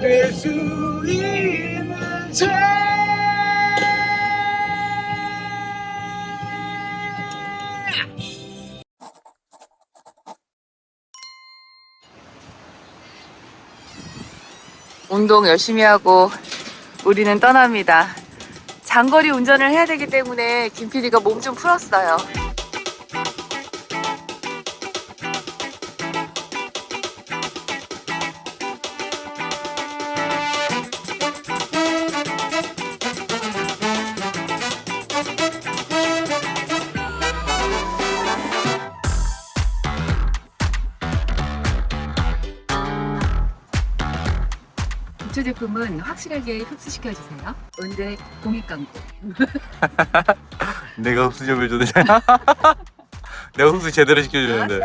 될 수 있는 채 운동 열심히 하고 우리는 떠납니다. 장거리 운전을 해야 되기 때문에 김 PD가 몸 좀 풀었어요. 제품은 확실하게 흡수시켜 주세요. 은대 공익 광고. 내가 흡수 좀 해줘도 되냐? 내가 흡수 제대로 시켜주는데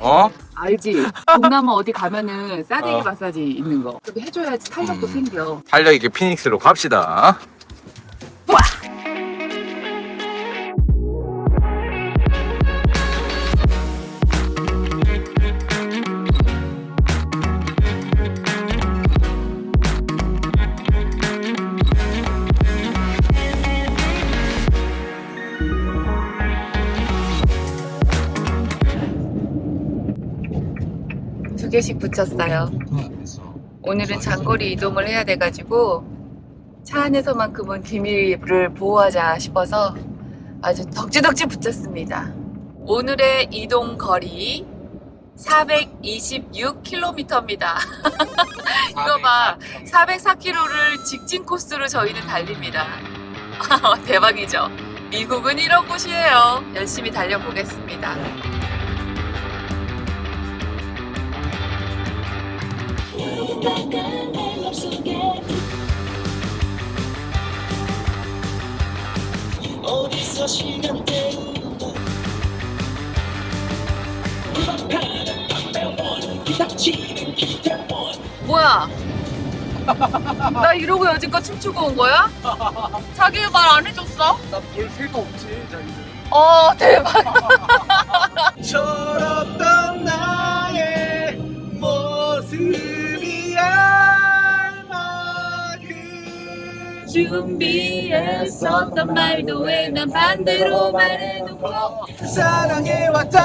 어? 알지? 동남아 어디 가면은 싸대기 어. 마사지 있는 거. 그렇게 해줘야지 탄력도 음. 생겨. 탄력 있게 피닉스로 갑시다 개씩 붙였어요. 오늘은 장거리 이동을 해야 돼가지고 차 안에서만큼은 기밀을 보호하자 싶어서 아주 덕지덕지 붙였습니다. 오늘의 이동 거리 426km입니다. 이거 봐. 404km를 직진 코스로 저희는 달립니다. 대박이죠? 미국은 이런 곳이에요. 열심히 달려보겠습니다. 어디서 시간 때우고 기다치는 기대원 뭐야? 나 이러고 여지껏 춤추고 온 거야? 자기 말 안 해줬어? 나볼 새가 없지 자기는 어 대박 철 준비했었던 말도 왜 난 반대로 말해놓고 사랑해 왔다고!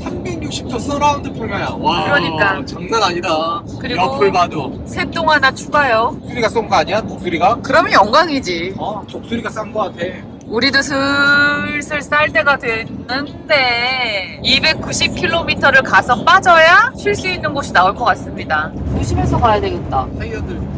360도 서라운드 풀가야 와 그러니까. 장난 아니다. 그리고- 옆을 봐도. 새똥 하나 추가요. 독수리가 쏜 거 아니야? 독수리가? 그러면 영광이지. 어 독수리가 싼 거 같아. 우리도 슬슬 쌀 때가 됐는데 290km를 가서 빠져야 쉴 수 있는 곳이 나올 것 같습니다. 조심해서 가야 되겠다. 타이어들. 찢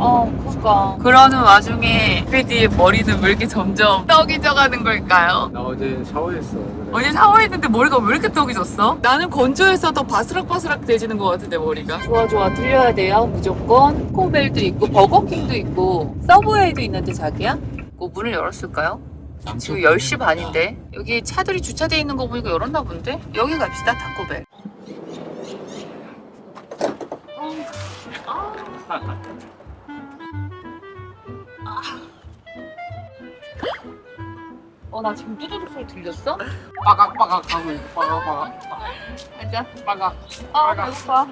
어, 그니까. 그러는 와중에 PD의 머리는 왜 이렇게 점점 떡이져 가는 걸까요? 나 어제 샤워했어 어제 샤워했는데 머리가 왜 이렇게 떡이졌어? 나는 건조해서 더 바스락바스락 되지는 것 같은데 머리가 좋아 좋아 들려야 돼요 무조건 코벨도 있고 버거킹도 있고 서브웨이도 있는데 자기야? 그 문을 열었을까요? 지금 10시 반인데 여기 차들이 주차돼 있는 거 보니까 열었나 본데? 여기 갑시다 타코벨 어 나 지금 뚜두둑 소리 들렸어? 빠각빠각 하고 있어 빠각빠각 앉아 빠각 아 배고파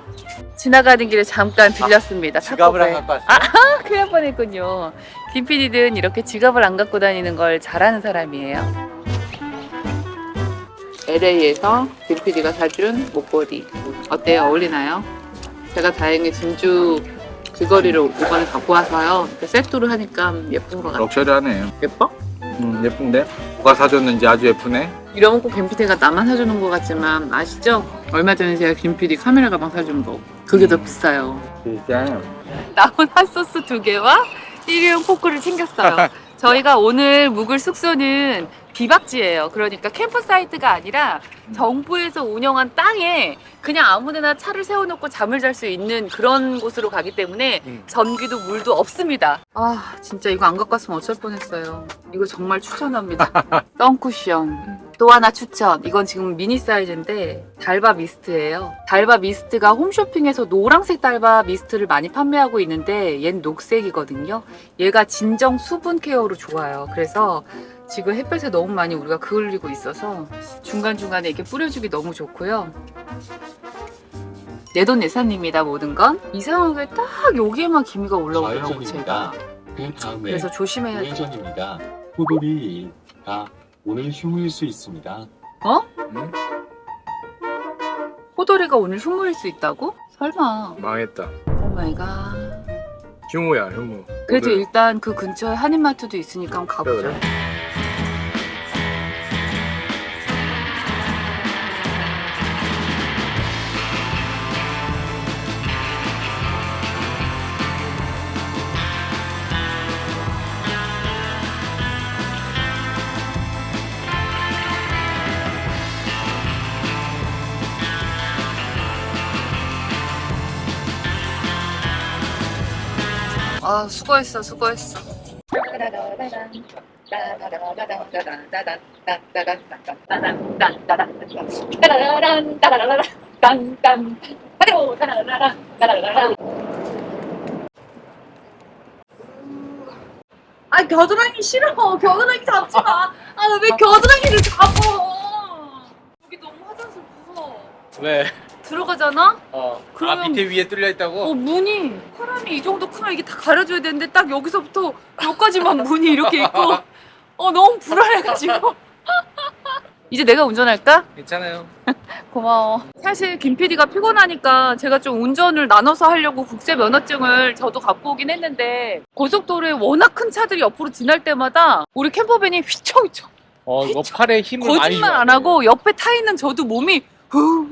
지나가는 길에 잠깐 들렸습니다 지갑을 안. 갖고 왔어 아, 큰일 날 뻔했군요. 김PD는 이렇게 지갑을 안 갖고 다니는 걸 잘하는 사람이에요. LA에서 김PD가 사준 목걸이. 어때요? 어울리나요? 제가 다행히 진주 귀걸이를 이번에 갖고 와서요. 이렇게 세트로 하니까 예쁜 것 같아요. 럭셔리하네 예뻐? 음 예쁜데? 누가 사줬는지 아주 예쁘네 이러면 꼭 김PD가 나만 사주는 것 같지만 아시죠? 얼마 전에 제가 김PD 카메라 가방 사준 거. 그게 더 비싸요. 진짜 남은 핫소스 두 개와 일회용 포크를 챙겼어요. 저희가 오늘 묵을 숙소는 비박지예요. 그러니까 캠프 사이트가 아니라 정부에서 운영한 땅에 그냥 아무데나 차를 세워놓고 잠을 잘 수 있는 그런 곳으로 가기 때문에 음. 전기도 물도 없습니다. 아 진짜 이거 안 갖고 왔으면 어쩔 뻔했어요. 이거 정말 추천합니다. 선쿠션. 또 하나 추천. 이건 지금 미니 사이즈인데 달바 미스트예요. 달바 미스트가 홈쇼핑에서 노란색 달바 미스트를 많이 판매하고 있는데 얘는 녹색이거든요. 얘가 진정 수분 케어로 좋아요. 그래서 지금 햇볕에 너무 많이 우리가 그을리고 있어서 중간중간에 이렇게 뿌려주기 너무 좋고요. 내돈내산입니다 모든 건 이상하게 딱 여기에만 기미가 올라오더라고 제가. 그 다음에 그래서 조심해야 돼 우회전입니다. 호돌이가 오늘 휴무일 수 있습니다. 응? 호돌이가 오늘 휴무일 수 있다고? 설마 망했다. 오마이갓 휴무야 휴무. 그래도 오늘 일단 그 근처에 한인마트도 있으니까 한번 가보자 그래. 아 수고했어 수고했어. 아 겨드랑이 싫어. 겨드랑이 잡지 마아왜 겨드랑이를 잡어 여기 너무 화장실 무서워. 왜? 들어가잖아 어. 그러면- 아 밑에 위에 뚫려 있다고? 어 문이 사람이 이 정도 크면 이게 다 가려줘야 되는데 딱 여기서부터 여기까지만 문이 이렇게 있고 어 너무 불안해가지고 이제 내가 운전할까? 괜찮아요. 고마워 사실 김 PD가 피곤하니까 제가 좀 운전을 나눠서 하려고 국제 면허증을 저도 갖고 오긴 했는데 고속도로에 워낙 큰 차들이 옆으로 지날 때마다 우리 캠퍼밴이 휘청휘청 어 이거 팔에 힘을 많이 거짓말 줘. 안 하고 옆에 타 있는 저도 몸이 후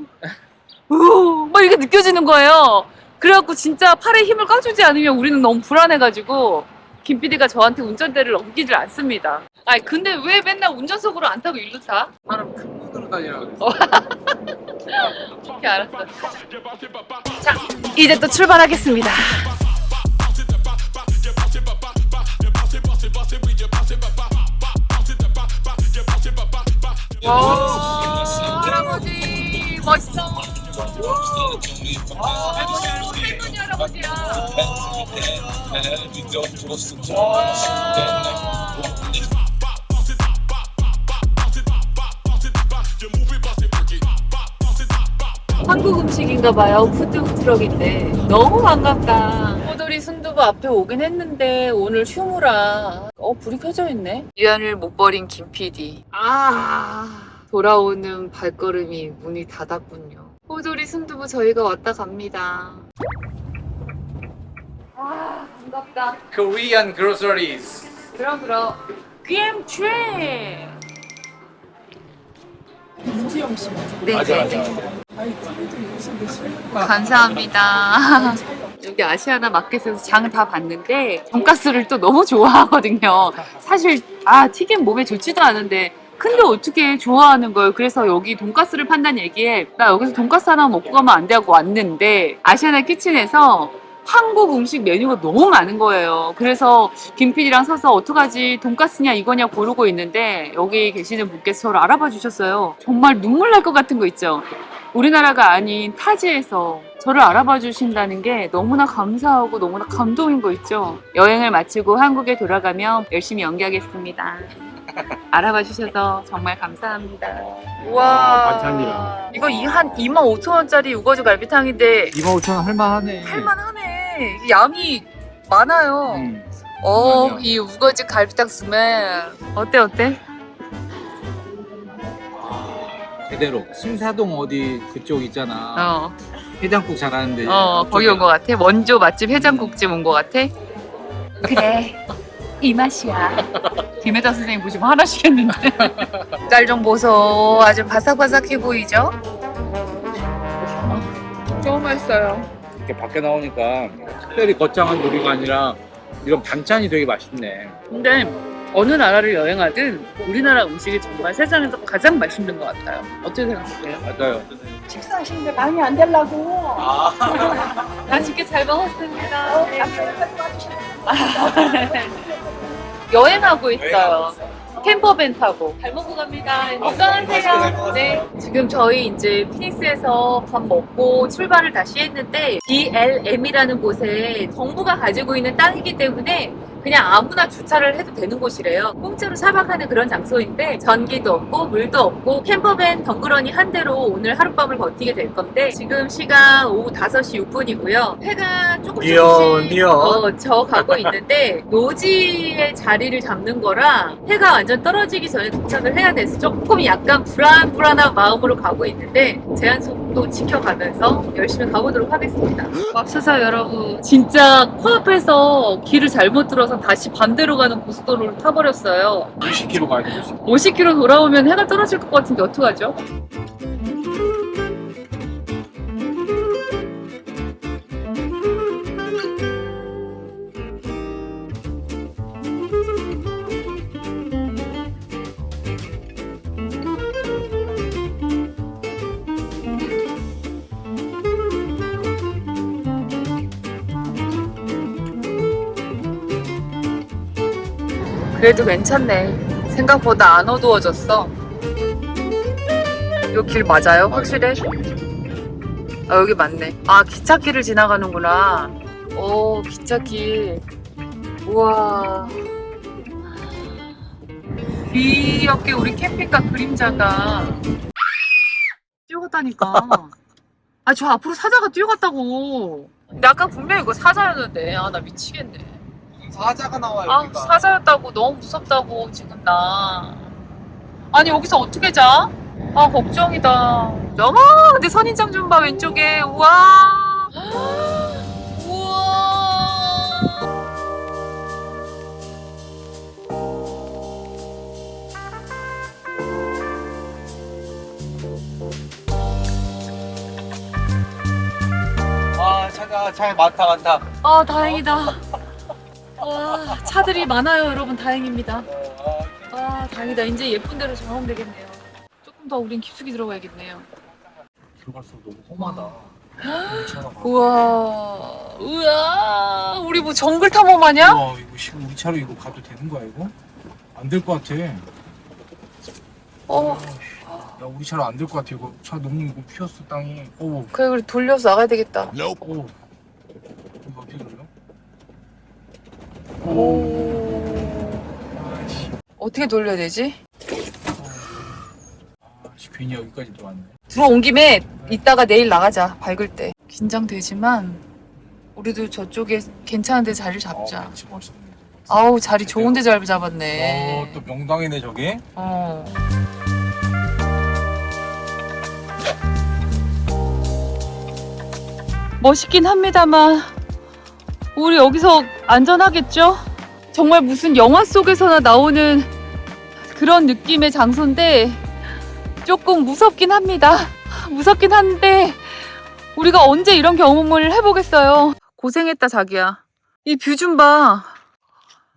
후막 이렇게 느껴지는 거예요. 그래갖고 진짜 팔에 힘을 꺼주지 않으면 우리는 너무 불안해가지고 김 PD가 저한테 운전대를 넘기질 않습니다. 아니 근데 왜 맨날 운전석으로 안 타고 일로 타? 사람 큰 문으로 다니라 그랬어. 오케이 알았어. 자 이제 또 출발하겠습니다. 와 할아버지 멋있어. 할머니. 한국 음식인가 봐요. 푸드 트럭인데 너무 반갑다. 호돌이 순두부 앞에 오긴 했는데 오늘 휴무라. 어 불이 켜져 있네. 위안을 못 버린 김 PD. 아 돌아오는 발걸음이 문이 닫았군요. 호돌이 순두부 저희가 왔다 갑니다. 아 반갑다. Korean groceries. 그럼 그럼. 귀엠 트레. 네, 맞아 네. 맞아. 감사합니다. 여기 아시아나 마켓에서 장다 봤는데 돈가스를 또 너무 좋아하거든요. 사실 아 튀김 몸에 좋지도 않은데 근데 어떻게 좋아하는 거예요? 그래서 여기 돈가스를 판다는 얘기에 나 여기서 돈가스 하나 먹고 가면 안돼 하고 왔는데 아시아나 키친에서 한국 음식 메뉴가 너무 많은 거예요. 그래서 김PD랑 서서 어떡하지 돈가스냐 이거냐 고르고 있는데 여기 계시는 분께서 저를 알아봐 주셨어요. 정말 눈물 날 것 같은 거 있죠. 우리나라가 아닌 타지에서 저를 알아봐 주신다는 게 너무나 감사하고 너무나 감동인 거 있죠. 여행을 마치고 한국에 돌아가면 열심히 연기하겠습니다. 알아봐 주셔서 정말 감사합니다. 우와. 아, 반찬이랑. 이거 이 한 2만 5천 원짜리 우거지 갈비탕인데 2만 5천 원 할만하네. 할만하네. 이게 양이 많아요. 음. 어, 맞아. 이 우거지 갈비탕 스멜. 어때 어때? 제대로 신사동 어디 그쪽 있잖아. 어, 해장국 잘하는데. 어 거기 온 것 같아. 원조 맛집 해장국집 온 것 같아. 그래, 이 맛이야. 김혜자 선생님 보시면 화나시겠는데. 짤좀 보소. 아주 바삭바삭해 보이죠? 너무 맛있어요. 이렇게 밖에 나오니까 특별히 거창한 요리가 아니라 이런 반찬이 되게 맛있네. 근데 어느 나라를 여행하든 우리나라 음식이 정말 세상에서 가장 맛있는 것 같아요. 어떻게 생각하세요? 맞아요. 식사하시는데 많이 안 되려고. 맛있게 잘 먹었습니다. 여행하고 있어요. 캠퍼밴 타고. 잘 먹고 갑니다. 건강하세요. 네. 지금 저희 이제 피닉스에서 밥 먹고 출발을 다시 했는데 BLM이라는 곳에 정부가 가지고 있는 땅이기 때문에 그냥 아무나 주차를 해도 되는 곳이래요. 공짜로 차박하는 그런 장소인데 전기도 없고 물도 없고 캠퍼밴 덩그러니 한 대로 오늘 하룻밤을 버티게 될 건데 지금 시간 오후 5시 6분이고요. 해가 조금씩 니언, 니언. 어, 저 가고 있는데 노지의 자리를 잡는 거라 해가 완전 떨어지기 전에 도착을 해야 돼서 조금 약간 불안불안한 마음으로 가고 있는데 제한 속 도 지켜가면서 열심히 가보도록 하겠습니다. 맙소사 여러분 진짜 코앞에서 길을 잘못 들어서 다시 반대로 가는 고속도로를 타버렸어요. 20km 가야 돼. 50km 돌아오면 해가 떨어질 것 같은데 어떡하죠? 그래도 괜찮네. 생각보다 안 어두워졌어. 이 길 맞아요? 확실해? 아, 여기 맞네. 아, 기찻길을 지나가는구나. 오, 기찻길. 우와. 귀엽게 우리 캠핑카 그림자가 뛰어갔다니까. 아, 저 앞으로 사자가 뛰어갔다고. 근데 아까 분명히 이거 사자였는데. 아, 나 미치겠네. 사자가 나와요. 아 사자였다고? 너무 무섭다고 지금 나. 아니 여기서 어떻게 자? 아 걱정이다. 너무 근데 선인장 좀 봐 왼쪽에. 우와. 우와. 아 차가 차 많다 많다. 아 다행이다 와 차들이 많아요 여러분 다행입니다 아 다행이다 이제 예쁜 데로 정하면 되겠네요 조금 더 우린 깊숙이 들어가야겠네요 들어갈수록 너무 험하다. 우와 우와 우리 뭐 정글 탐험 하냐? 와 이거 지금 우리 차로 이거 가도 되는 거야 이거? 안 될 것 같아. 어야 우리 차로 안 될 것 같아 이거 차 너무 이거 피었어 땅이. 오. 그래 우리 돌려서 나가야 되겠다 오. 이거 어떻게? 오. 어떻게 돌려야 되지? 아씨 괜히 여기까지 또 왔네. 들어온 김에 이따가 내일 나가자 밝을 때 긴장되지만 우리도 저쪽에 괜찮은 데 자리를 잡자 어, 멋있네. 아우 자리 좋은 데잘 잡았네 어또 명당이네 저게. 어. 멋있긴 합니다만 우리 여기서 안전하겠죠? 정말 무슨 영화 속에서나 나오는 그런 느낌의 장소인데 조금 무섭긴 합니다. 무섭긴 한데 우리가 언제 이런 경험을 해보겠어요. 고생했다 자기야. 이 뷰 좀 봐.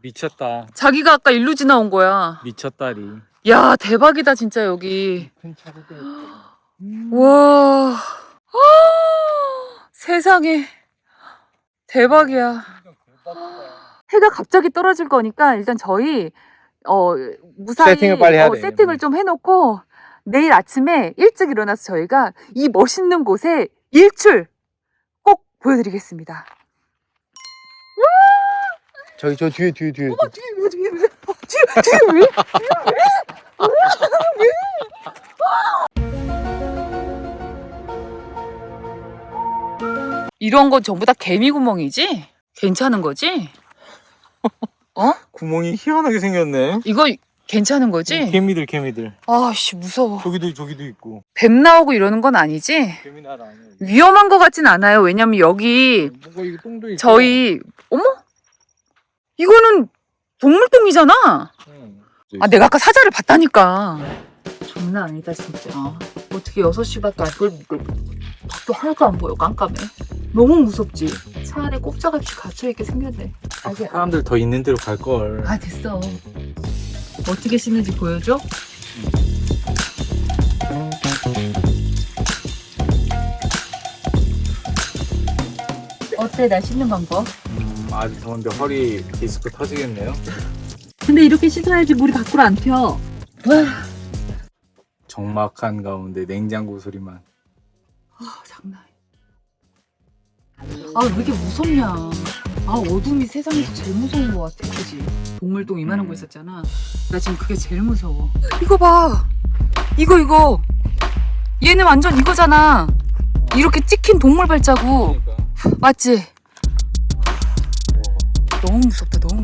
미쳤다. 자기가 아까 일로 지나온 거야. 미쳤다리. 야 대박이다 진짜 여기 큰. 와 세상에 대박이야 해가 갑자기 떨어질 거니까 일단 저희 어 무사히 세팅을 빨리 해야 어, 돼. 세팅을 좀 해놓고 내일 아침에 일찍 일어나서 저희가 이 멋있는 곳에 일출 꼭 보여드리겠습니다. 저기 저 뒤에 뒤에 뒤에. 어머 뒤에 왜 뒤에 왜 어, 뒤에 뒤에 왜? 이런 건 전부 다 개미 구멍이지? 괜찮은 거지? 구멍이 희한하게 생겼네. 이거 괜찮은 거지? 개미들 개미들. 아씨 무서워. 저기도 저기도 있고. 뱀 나오고 이러는 건 아니지? 개미 나라 아니야. 이거. 위험한 것 같진 않아요. 왜냐면 여기 뭔가 이거 똥도 있고. 저희 어머 이거는 동물똥이잖아. 응. 아 내가 아까 사자를 봤다니까. 장난 아니다 진짜. 어떻게 6시밖에 안 보여? 밖에 하나도 안 보여 깜깜해. 너무 무섭지. 차 안에 꼼짝없이 갇혀있게 생겼네. 아, 알게- 사람들 더 있는 데로 갈 걸. 아 됐어. 어떻게 씻는지 보여줘? 어때 나 씻는 방법? 음, 아주 더운데 허리 디스크 터지겠네요. 근데 이렇게 씻어야지 물이 밖으로 안 튀어. 적막한 가운데 냉장고 소리만. 아 장난. 아왜 이렇게 무섭냐. 아 어둠이 세상에서 제일 무서운 것 같아 그지? 동물동 이만한 거 있었잖아 나 지금 그게 제일 무서워 이거 봐 이거 이거 얘는 완전 이거잖아 이렇게 찍힌 동물 발자국 그러니까. 맞지? 너무 무섭다 너무